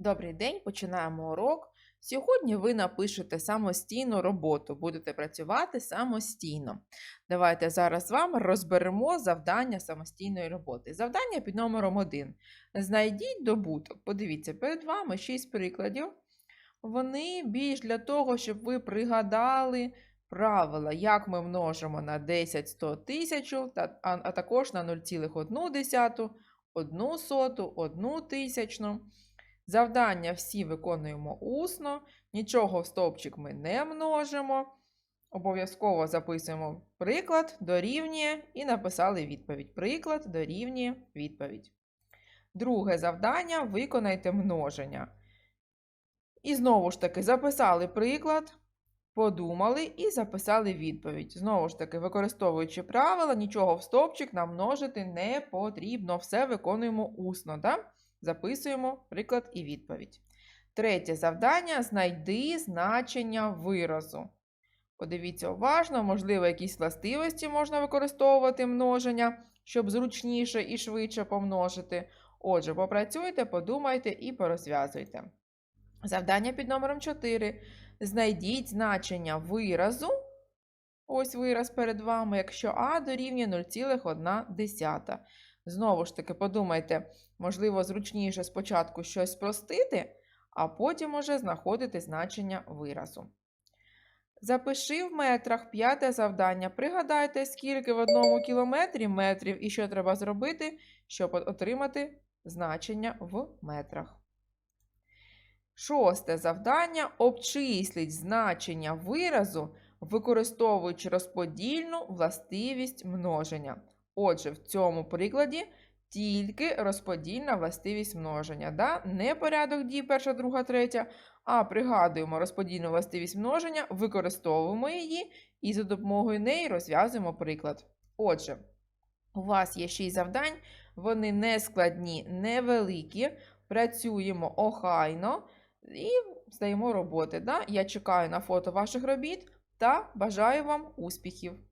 Добрий день, починаємо урок. Сьогодні ви напишете самостійну роботу, будете працювати самостійно. Давайте зараз з вами розберемо завдання самостійної роботи. Завдання під номером 1. Знайдіть добуток. Подивіться, перед вами 6 прикладів. Вони більш для того, щоб ви пригадали правила, як ми множимо на 10, 100, 1000, а, а також на 0,1, 1 соту, 1 тисячну. Завдання всі виконуємо усно, нічого в стовпчик ми не множимо. Обов'язково записуємо приклад, дорівнює і написали відповідь. Приклад дорівнює відповідь. Друге завдання виконайте множення. І знову ж таки записали приклад, подумали і записали відповідь. Знову ж таки, використовуючи правила, нічого в стовпчик нам множити не потрібно. Все виконуємо усно. Да? Записуємо приклад і відповідь. Третє завдання знайди значення виразу. Подивіться уважно, можливо, якісь властивості можна використовувати множення, щоб зручніше і швидше помножити. Отже, попрацюйте, подумайте і порозв'язуйте. Завдання під номером 4. Знайдіть значення виразу. Ось вираз перед вами, якщо А дорівнює 0,1. Знову ж таки, подумайте, можливо, зручніше спочатку щось спростити, а потім уже знаходити значення виразу. Запиши в метрах п'яте завдання. Пригадайте, скільки в одному кілометрі метрів і що треба зробити, щоб отримати значення в метрах. Шосте завдання. Обчисліть значення виразу, використовуючи розподільну властивість множення. Отже, в цьому прикладі тільки розподільна властивість множення. Да? Не порядок дій перша, друга, третя, а пригадуємо розподільну властивість множення, використовуємо її і за допомогою неї розв'язуємо приклад. Отже, у вас є 6 завдань, вони не складні, невеликі. Працюємо охайно і здаємо роботи. Да? Я чекаю на фото ваших робіт та бажаю вам успіхів!